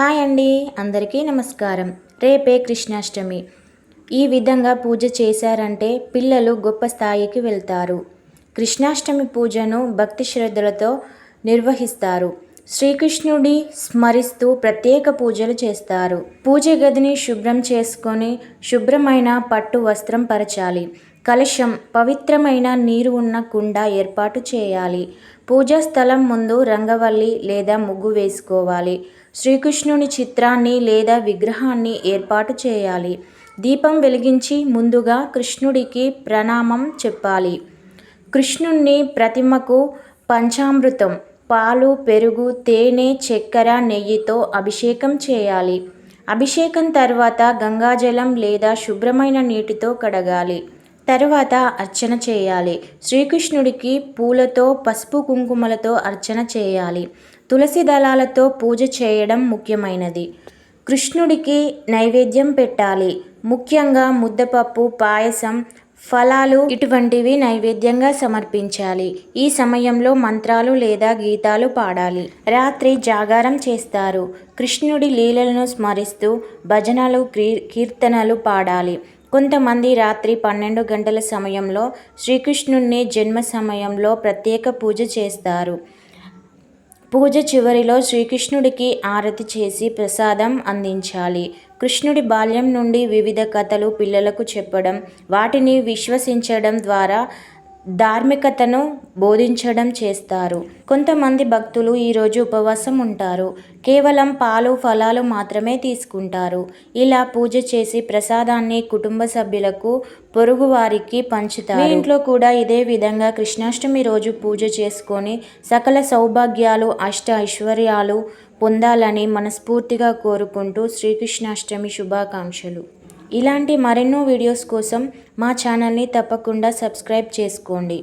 Hi అండి అందరికీ నమస్కారం. రేపే కృష్ణాష్టమి. ఈ విధంగా పూజ చేశారంటే పిల్లలు గొప్ప స్థాయికి వెళ్తారు. కృష్ణాష్టమి పూజను భక్తి శ్రద్ధలతో నిర్వహిస్తారు. శ్రీకృష్ణుడి స్మరిస్తూ ప్రత్యేక పూజలు చేస్తారు. పూజ గదిని శుభ్రం చేసుకొని శుభ్రమైన పట్టు వస్త్రం పరచాలి. కలశం పవిత్రమైన నీరు ఉన్న కుండ ఏర్పాటు చేయాలి. పూజా స్థలం ముందు రంగవల్లి లేదా ముగ్గు వేసుకోవాలి. శ్రీకృష్ణుని చిత్రాన్ని లేదా విగ్రహాన్ని ఏర్పాటు చేయాలి. దీపం వెలిగించి ముందుగా కృష్ణుడికి ప్రణామం చెప్పాలి. కృష్ణుణ్ణి ప్రతిమకు పంచామృతం పాలు పెరుగు తేనె చక్కెర నెయ్యితో అభిషేకం చేయాలి. అభిషేకం తర్వాత గంగాజలం లేదా శుభ్రమైన నీటితో కడగాలి. తర్వాత అర్చన చేయాలి. శ్రీకృష్ణుడికి పూలతో పసుపు కుంకుమలతో అర్చన చేయాలి. తులసి దళాలతో పూజ చేయడం ముఖ్యమైనది. కృష్ణుడికి నైవేద్యం పెట్టాలి. ముఖ్యంగా ముద్దపప్పు పాయసం ఫలాలు ఇటువంటివి నైవేద్యంగా సమర్పించాలి. ఈ సమయంలో మంత్రాలు లేదా గీతాలు పాడాలి. రాత్రి జాగారం చేస్తారు. కృష్ణుడి లీలలను స్మరిస్తూ భజనలు కీర్తనలు పాడాలి. కొంతమంది రాత్రి పన్నెండు గంటల సమయంలో శ్రీకృష్ణుని జన్మ సమయంలో ప్రత్యేక పూజ చేస్తారు. పూజ చివరిలో శ్రీకృష్ణుడికి ఆరతి చేసి ప్రసాదం అందించాలి. కృష్ణుడి బాల్యం నుండి వివిధ కథలు పిల్లలకు చెప్పడం వాటిని విశ్వసించడం ద్వారా ధార్మికతను బోధించడం చేస్తారు. కొంతమంది భక్తులు ఈరోజు ఉపవాసం ఉంటారు. కేవలం పాలు ఫలాలు మాత్రమే తీసుకుంటారు. ఇలా పూజ చేసి ప్రసాదాన్ని కుటుంబ సభ్యులకు పొరుగువారికి పంచుతారు. ఇంట్లో కూడా ఇదే విధంగా కృష్ణాష్టమి రోజు పూజ చేసుకొని సకల సౌభాగ్యాలు అష్ట ఐశ్వర్యాలు పొందాలని మనస్ఫూర్తిగా కోరుకుంటూ శ్రీకృష్ణాష్టమి శుభాకాంక్షలు. ఇలాంటి మరెన్నో వీడియోస్ కోసం మా ఛానల్ని తప్పకుండా సబ్స్క్రైబ్ చేసుకోండి.